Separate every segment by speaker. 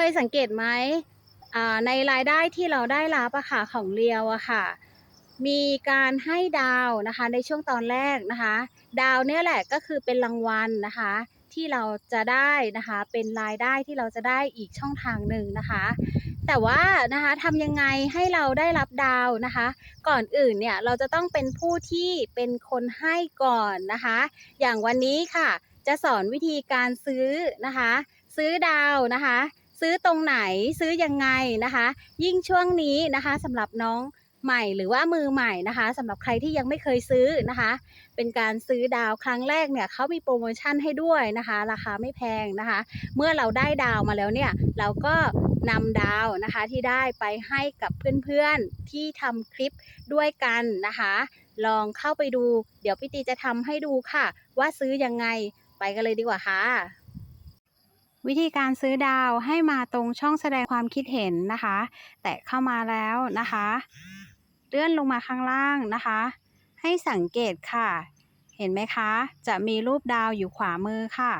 Speaker 1: เคยสังเกตไหมในรายได้ที่เราได้รับอะค่ะของเรียวอะค่ะ มีการให้ดาวนะคะในช่วงตอนแรกนะคะ ดาวเนี่ยแหละก็คือเป็นรางวัลนะคะ ที่เราจะได้นะคะเป็นรายได้ที่เราจะได้อีกช่องทางหนึ่งนะคะ แต่ว่านะคะทำยังไงให้เราได้รับดาวนะคะ ก่อนอื่นเนี่ยเราจะต้องเป็นผู้ที่เป็นคนให้ก่อนนะคะ อย่างวันนี้ค่ะ จะสอนวิธีการซื้อนะคะ ซื้อดาวนะคะ ซื้อตรงไหนซื้อยังไงนะคะ ยิ่งช่วงนี้นะคะสำหรับน้องใหม่หรือว่ามือใหม่นะคะสำหรับใครที่ยังไม่เคยซื้อนะคะ เป็นการซื้อดาวครั้งแรกเนี่ยเขามีโปรโมชั่นให้ด้วยนะคะ ราคาไม่แพงนะคะ เมื่อเราได้ดาวมาแล้วเนี่ยเราก็นำดาวนะคะที่ได้ไปให้กับเพื่อนๆที่ทำคลิปด้วยกันนะคะ ลองเข้าไปดู เดี๋ยวพี่ตีจะทำให้ดูค่ะ ว่าซื้อยังไงไปกันเลยดีกว่าค่ะ วิธีการซื้อดาวให้มาตรงช่องแสดงความคิดเห็นนะคะ แตะเข้ามาแล้วนะคะ เลื่อนลงมาข้างล่างนะคะ ให้สังเกตค่ะ เห็นไหมคะ จะมีรูปดาวอยู่ขวามือค่ะ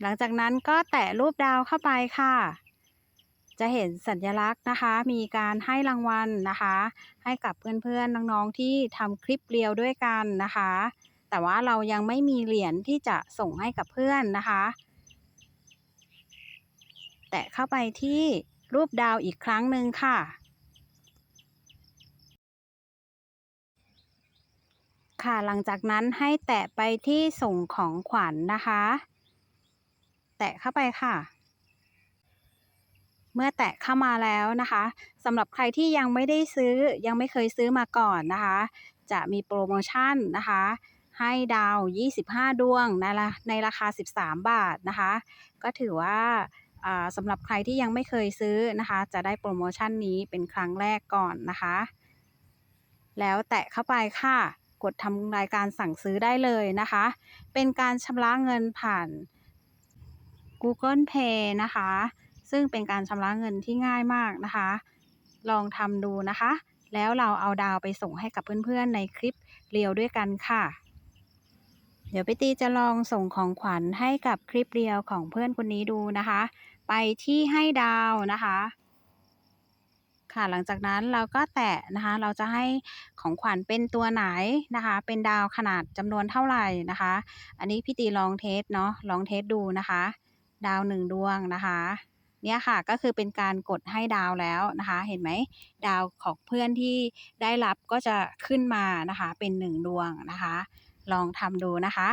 Speaker 1: หลังจากนั้นก็แตะรูปดาวเข้าไปค่ะ จะเห็นสัญลักษณ์นะคะ มีการให้รางวัลนะคะ ให้กับเพื่อนๆน้องๆที่ทำคลิปเรียวด้วยกันนะคะ แต่ว่าเรายังไม่มีเหรียญที่จะส่งให้กับเพื่อนนะคะ แตะเข้าไปที่รูปดาวอีกครั้งหนึ่งค่ะ ค่ะหลังจากนั้นให้แตะไปที่ส่งของขวัญนนะคะ แตะเข้าไปค่ะเมื่อแตะเข้ามาแล้วนะคะสำหรับใครที่ยังไม่ได้ซื้อยังไม่เคยซื้อมาก่อนนะคะ จะมีโปรโมชั่นนะคะ ให้ดาว 25 ดวงในราในราคา 13 บาทนะคะ ก็ถือว่าสำหรับใครที่ยังไม่เคยซื้อนะคะ จะได้โปรโมชั่นนี้เป็นครั้งแรกก่อนนะคะ แล้วแตะเข้าไปค่ะ กดทำรายการสั่งซื้อได้เลยนะคะ เป็นการชำระเงินผ่าน Google Pay นะคะ ซึ่งเป็นการชำระเงินที่ง่ายมากนะคะ ลองทำดูนะคะ แล้วเราเอาดาวไปส่งให้กับเพื่อนๆในคลิปเรียวด้วยกันค่ะ เดี๋ยวพี่ตีจะลองส่งของขวัญให้กับคลิปเรียวของเพื่อนคนนี้ดูนะคะ ไปที่ให้ดาวนะคะ ค่ะหลังจากนั้นเราก็แตะนะคะ เราจะให้ของขวัญเป็นตัวไหนนะคะ เป็นดาวขนาดจำนวนเท่าไหร่นะคะ อันนี้พี่ตีลองเทสเนาะลองเทสดูนะคะ ดาวหนึ่งดวงนะคะเนี่ยค่ะก็คือเป็นการกดให้ดาวแล้วนะคะ เห็นไหมดาวของเพื่อนที่ได้รับก็จะขึ้นมานะคะ เป็นหนึ่งดวงนะคะ ลองทำดูนะคะ